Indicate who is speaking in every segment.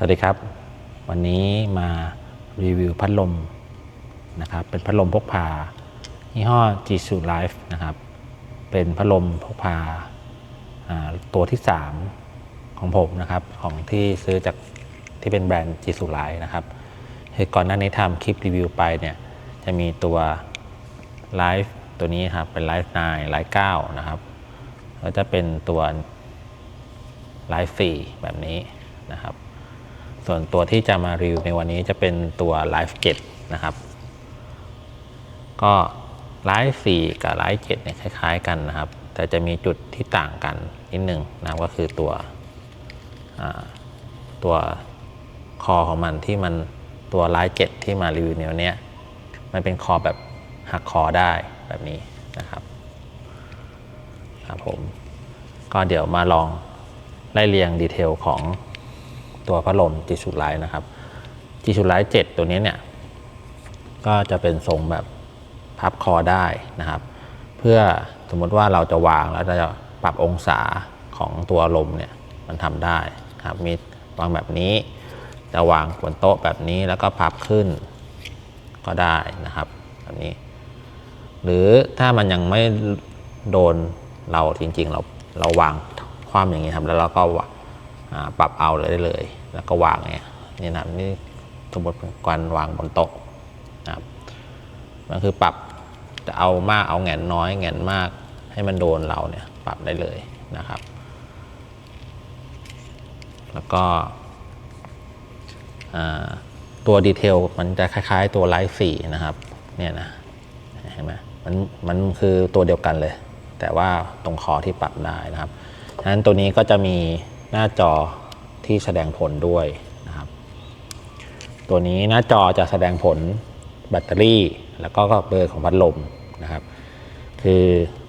Speaker 1: สวัสดีครับ วันนี้มารีวิวพัดลมนะครับเป็นพัดลมพกพายี่ห้อ Jitsu Life นะครับเป็นพัดลมพกพาาตัวที่ 3 ของผมนะครับของที่ซื้อจากที่เป็นแบรนด์ Jitsu Life นะครับคือก่อนหน้านี้ทำคลิปรีวิวไปเนี่ยจะมีตัว Life ตัวนี้ครับเป็น Life 9 Life 9นะครับแล้วจะเป็นตัว Life 4แบบนี้นะครับ ส่วนตัวที่จะมารีวิวในวันนี้จะเป็นตัว Life 7นะครับ ก็ Life 4กับ Life 7เนี่ยคล้าย ๆ กันนะครับ แต่จะมีจุดที่ต่างกันนิดหนึ่งนะครับก็คือตัวตัวคอของมันที่มันตัว Life 7ที่มารีวิวในวันเนี้ยมันเป็นคอแบบหักคอได้แบบนี้นะครับครับผมก็เดี๋ยวมาลองไล่เรียงดีเทลของ ตัวพัดลมจิชุไลท์นะครับจิชุไลท์7ตัวนี้เนี่ยก็จะเป็นทรงแบบพับคอได้นะครับ เพื่อสมมติว่าเราจะวางแล้วเราจะปรับองศาของตัวลมเนี่ยมันทำได้ครับมีวางแบบนี้ จะวางบนโต๊ะแบบนี้แล้วก็พับขึ้นก็ได้นะครับแบบนี้ หรือถ้ามันยังไม่โดนเราจริงๆ เราเราวางคว่ำอย่างนี้ครับแล้วเราก็ ปรับเอาเลยได้เลย แล้วก็วางเนี่ยนี่นะนี่สมมติเป็นการวางบนโต๊ะนะครับมันคือปรับจะเอามากเอาแงนน้อยแงนมากให้มันโดนเราเนี่ยปรับได้เลยนะครับ แล้วก็ตัวดีเทลมันจะคล้าย ๆ ตัวไลฟ์สีนะครับเนี่ยนะเห็นไหมมันมันคือตัวเดียวกันเลย แต่ว่าตรงคอที่ปรับได้นะครับฉะนั้นตัวนี้ก็จะมี หน้าจอที่แสดงผลด้วยนะครับ ตัวนี้หน้าจอจะแสดงผลแบตเตอรี่ แล้วก็เบอร์ของพัดลมนะครับ คือ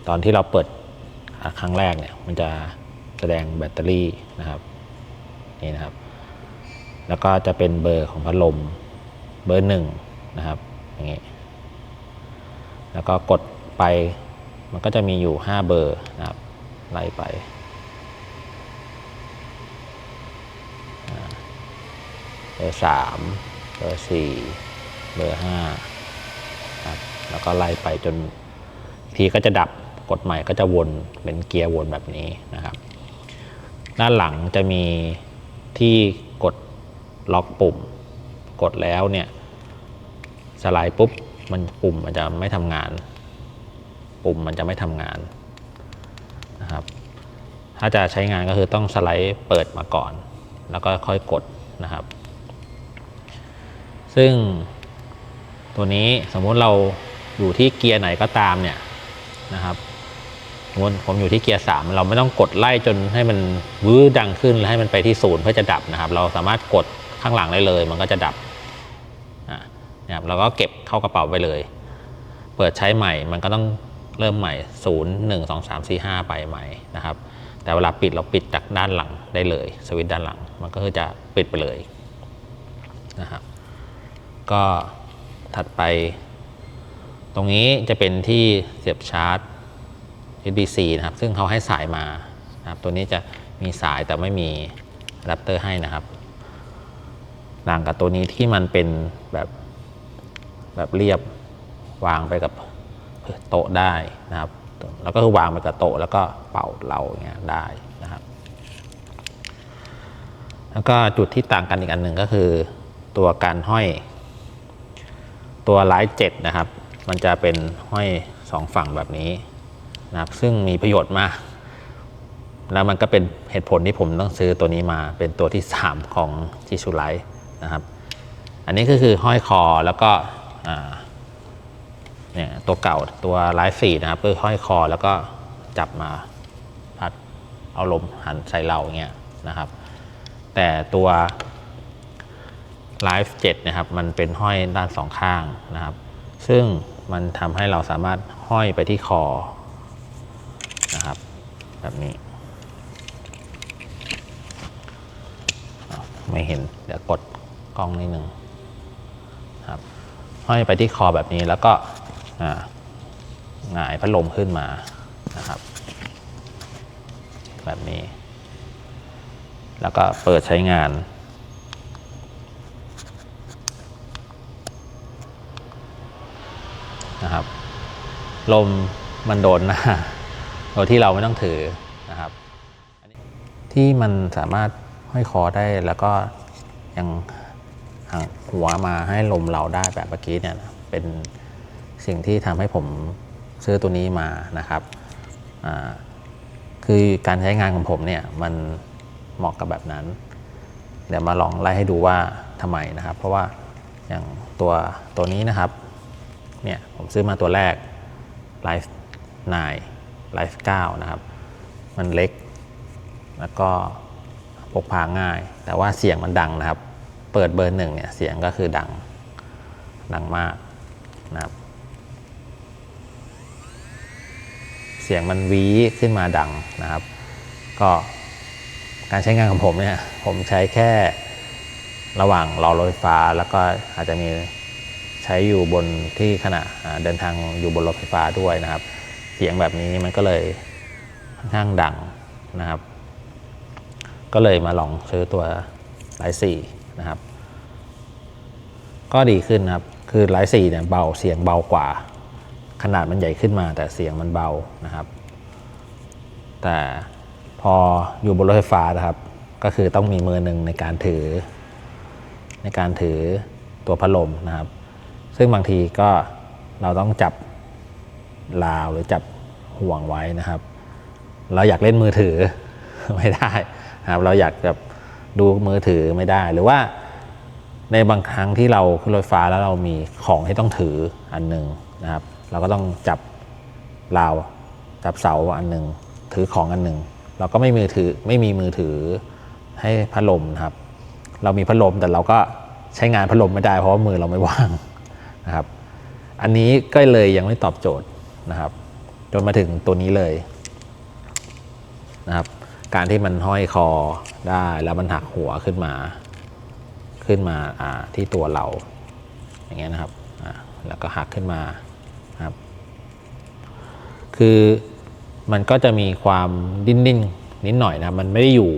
Speaker 1: ตอนที่เราเปิดครั้งแรกเนี่ยมันจะแสดงแบตเตอรี่นะครับนี่นะครับ แล้วก็จะเป็นเบอร์ของพัดลมเบอร์หนึ่งนะครับอย่างนี้แล้วก็กดไปมันก็จะมีอยู่ 5 เบอร์นะครับไล่ไปอ่าเบอร์สามเบอร์สี่เบอร์ห้าครับแล้วก็ไล่ไปจนทีก็จะดับกดใหม่ก็จะวนเป็นเกียร์วนแบบนี้นะครับ ด้านหลังจะมีที่กดล็อกปุ่ม กดแล้วเนี่ยสไลด์ปุ๊บมันปุ่มมันจะไม่ทำงาน ปุ่มมันจะไม่ทำงานนะครับ ถ้าจะใช้งานก็คือต้องสไลด์เปิดมาก่อน แล้วก็ค่อยกดนะครับ ซึ่งตัวนี้สมมุติเราอยู่ที่เกียร์ไหนก็ตามเนี่ยนะครับสมมติผมอยู่ที่เกียร์ 3 เราไม่ต้องกดไล่จนให้มันวื้อดังขึ้นแล้วให้มันไปที่ศูนย์เพื่อจะดับนะครับ เราสามารถกดข้างหลังได้เลย มันก็จะดับนะครับเราก็เก็บเข้ากระเป๋าไปเลย เปิดใช้ใหม่ มันก็ต้องเริ่มใหม่ 0 1 2 3 4 5 ไปใหม่นะครับ แต่เวลาปิดเราปิดจากด้านหลังได้เลย สวิตช์ด้านหลัง มันก็คือจะปิดไปเลยนะครับ ก็ถัดไป ตรงนี้จะเป็นที่เสียบชาร์จ USB-C นะครับ ซึ่งเขาให้สายมานะครับ ตัวนี้จะมีสายแต่ไม่มีอะแดปเตอร์ให้นะครับต่างกับตัวนี้ที่มันเป็นแบบแบบเรียบวางไปกับโต๊ะได้นะครับ แล้วก็คือวางไปกับโต๊ะแล้วก็เป่าเราอย่างเงี้ยได้นะครับ แล้วก็จุดที่ต่างกันอีกอันหนึ่งก็คือตัวการห้อย ตัวไลท์เจ็ดนะครับ มันจะเป็นห้อยสองฝั่งแบบนี้นะครับซึ่งมีประโยชน์มาก แล้วมันก็เป็นเหตุผลที่ผมต้องซื้อตัวนี้มาเป็นตัวที่ 3 ของจิชูไลท์นะครับ อันนี้ก็คือห้อยคอแล้วก็เนี่ยตัวเก่าตัวไลฟ์สี่นะครับคือห้อยคอแล้วก็จับมาพัดเอาลมหันใส่เราเงี้ยนะครับ แต่ตัว ไลฟ์7นะครับมันเป็นห้อยด้านสองข้างนะครับ ซึ่งมันทำให้เราสามารถห้อยไปที่คอนะครับ แบบนี้ ไม่เห็นเดี๋ยวกดกล้องนิดนึงครับห้อยไปที่คอแบบนี้แล้วก็หงายพัดลมขึ้นมานะครับ แบบนี้ แล้วก็เปิดใช้งาน นะครับ ลมมันโดนหน้าโดยที่เราไม่ต้องถือนะครับที่มันสามารถห้อยคอได้แล้วก็ยังห่างหัวมาให้ลมเราได้แบบเมื่อกี้เนี่ยนะเป็นสิ่งที่ทำให้ผมซื้อตัวนี้มานะครับคือการใช้งานของผมเนี่ยมันเหมาะกับแบบนั้น เดี๋ยวมาลองไล่ให้ดูว่าทำไมนะครับ เพราะว่าอย่างตัวตัวนี้นะครับ เนี่ยผมซื้อมาตัวแรก Life 9 Life 9 นะครับ มันเล็ก แล้วก็พกพาง่าย แต่ว่าเสียงมันดังนะครับ เปิดเบอร์หนึ่งเนี่ยเสียงก็คือดัง ดังมากนะครับ เสียงมันวีขึ้นมาดังนะครับ ก็การใช้งานของผมเนี่ย ผมใช้แค่ระหว่างรอรถไฟฟ้า แล้วก็อาจจะมี ช้อยู่บนที่ขณะเดินทางอยู่บนรถไฟฟ้าด้วยนะครับ เสียงแบบนี้มันก็เลยค่อนข้างดังนะครับ ก็เลยมาลองซื้อตัวไลท์สี่นะครับ ก็ดีขึ้นนะครับ คือไลท์สี่เนี่ยเบาเสียงเบากว่า ขนาดมันใหญ่ขึ้นมา แต่เสียงมันเบานะครับ แต่พออยู่บนรถไฟฟ้านะครับ ก็คือต้องมีมือหนึ่งในการถือ ในการถือตัวพัดลมนะครับ ซึ่งบางทีก็เราต้องจับราวหรือจับห่วงไว้นะครับ เราอยากเล่นมือถือไม่ได้ครับเราอยากแบบดูมือถือไม่ได้ หรือว่าในบางครั้งที่เราขึ้นรถไฟฟ้าแล้วเรามีของที่ต้องถืออันหนึ่งนะครับ เราก็ต้องจับราวจับเสาอันหนึ่งถือของอันหนึ่งเราก็ไม่มือถือไม่มีมือถือให้พัดลมนะครับ เรามีพัดลมแต่เราก็ใช้งานพัดลมไม่ได้เพราะว่ามือเราไม่ว่าง นะครับ อันนี้ก็เลยยังไม่ตอบโจทย์นะครับ จนมาถึงตัวนี้เลยนะครับ การที่มันห้อยคอได้แล้วมันหักหัวขึ้นมา ขึ้นมาที่ตัวเรา อย่างเงี้ยนะครับแล้วก็หักขึ้นมาครับ คือมันก็จะมีความดิ้นดิ้นนิดหน่อยนะมันไม่ได้อยู่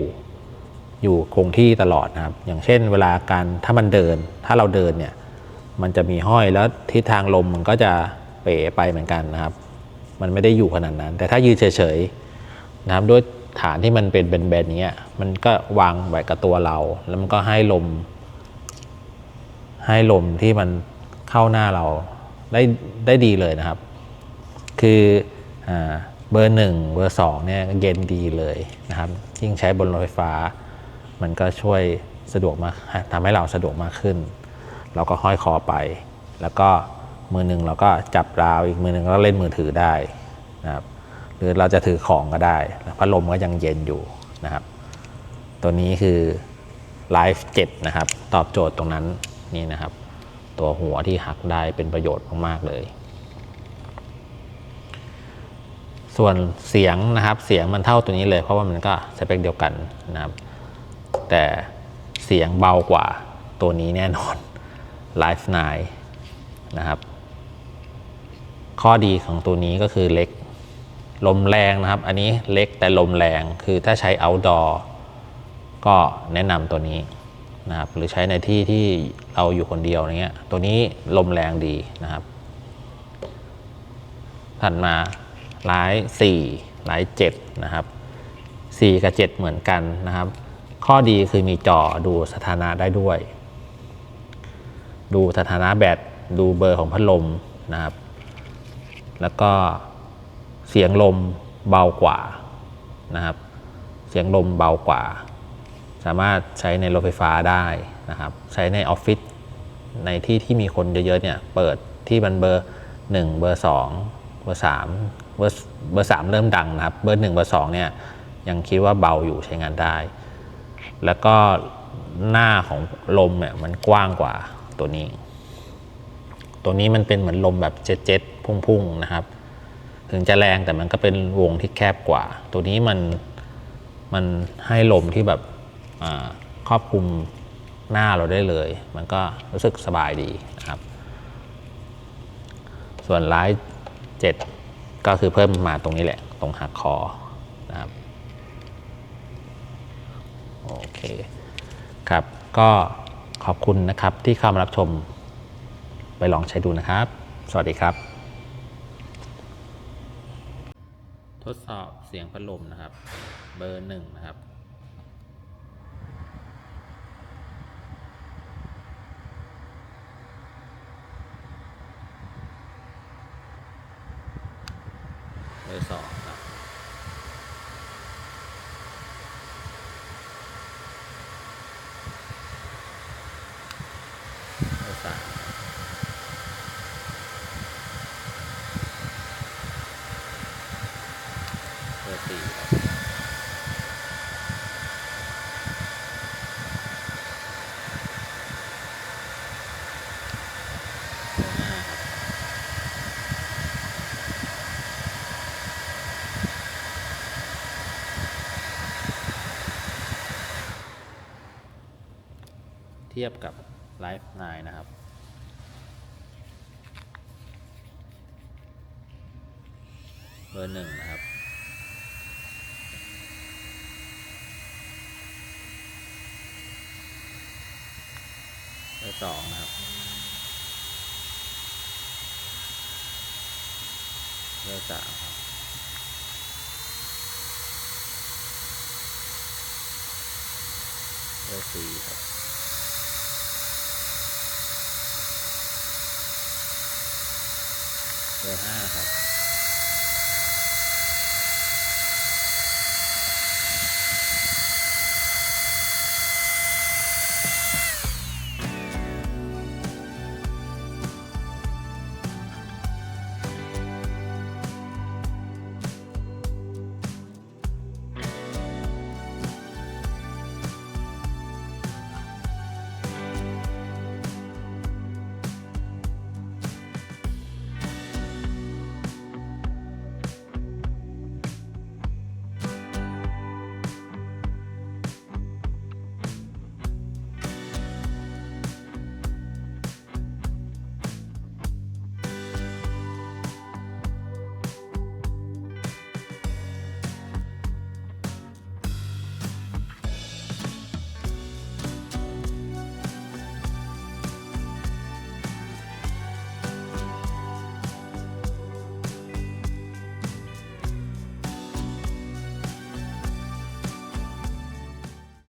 Speaker 1: อยู่คงที่ตลอดนะครับ อย่างเช่นเวลาการถ้ามันเดิน ถ้าเราเดินเนี่ย มันจะมีห้อยแล้วทิศทางลมมันก็จะเป๋ไปเหมือนกันนะครับ มันไม่ได้อยู่ขนาดนั้น แต่ถ้ายืนเฉยๆนะครับด้วยฐานที่มันเป็นแบนๆอย่างเงี้ยมันก็วางไว้กับตัวเรา แล้วมันก็ให้ลม ให้ลมที่มันเข้าหน้าเราได้ได้ดีเลยนะครับ คืออเบอร์หนึ่งเบอร์สองเนี่ยเย็นดีเลยนะครับยิ่งใช้บนรถไฟฟ้า มันก็ช่วยสะดวกมากทำให้เราสะดวกมากขึ้น เราก็ห้อยคอไป แล้วก็มือหนึ่งเราก็จับราวอีกมือหนึ่งก็เล่นมือถือได้นะครับหรือเราจะถือของก็ได้พัดลมก็ยังเย็นอยู่นะครับ ตัวนี้คือ Life 7นะครับ ตอบโจทย์ตรงนั้นนี่นะครับ ตัวหัวที่หักได้เป็นประโยชน์มากๆเลย ส่วนเสียงนะครับเสียงมันเท่าตัวนี้เลย เพราะว่ามันก็สเปคเดียวกันนะครับ แต่เสียงเบากว่าตัวนี้แน่นอน Life 9นะครับ ข้อดีของตัวนี้ก็คือเล็ก ลมแรงนะครับ อันนี้เล็กแต่ลมแรงคือถ้าใช้ outdoor ก็แนะนำตัวนี้นะครับ หรือใช้ในที่ที่เราอยู่คนเดียวเงี้ย ตัวนี้ลมแรงดีนะครับถัดมาร้าย4ร้าย7นะครับ4 กับ 7 เหมือนกันนะครับ ข้อดีคือมีจอดูสถานะได้ด้วย ดูสถานะแบตดูเบอร์ของพัดลมนะครับ แล้วก็เสียงลมเบากว่านะครับ เสียงลมเบากว่า สามารถใช้ในรถไฟฟ้าได้นะครับ ใช้ในออฟฟิศในที่ที่มีคนเยอะๆเนี่ยเปิดที่มันเบอร์ 1 เบอร์ 2 เบอร์3เบอร์เบอร์3เริ่มดังนะครับ เบอร์ 1 เบอร์ 2 เนี่ยยังคิดว่าเบาอยู่ใช้งานได้ แล้วก็หน้าของลมเนี่ยมันกว้างกว่า ตัวนี้ ตัวนี้มันเป็นเหมือนลมแบบเจ็ดๆพุ่งๆนะครับ ถึงจะแรงแต่มันก็เป็นวงที่แคบกว่า ตัวนี้มันมันให้ลมที่แบบครอบคลุมหน้าเราได้เลย มันก็รู้สึกสบายดีนะครับ ส่วนไลท์เจ็ดก็คือเพิ่มมาตรงนี้แหละ ตรงหักคอนะครับโอเคครับก็ ขอบคุณนะครับที่เข้ามารับชม ไปลองใช้ดูนะครับ สวัสดีครับ ทดสอบเสียงพัดลมนะครับ เบอร์หนึ่งนะครับเบอร์สอง ทียบกับ Life 9นะครับ เบอร์หนึ่งนะครับ เบอร์สองนะครับ เบอร์สามครับเบอร์สี่ครับ เบอร์ห้า ครับ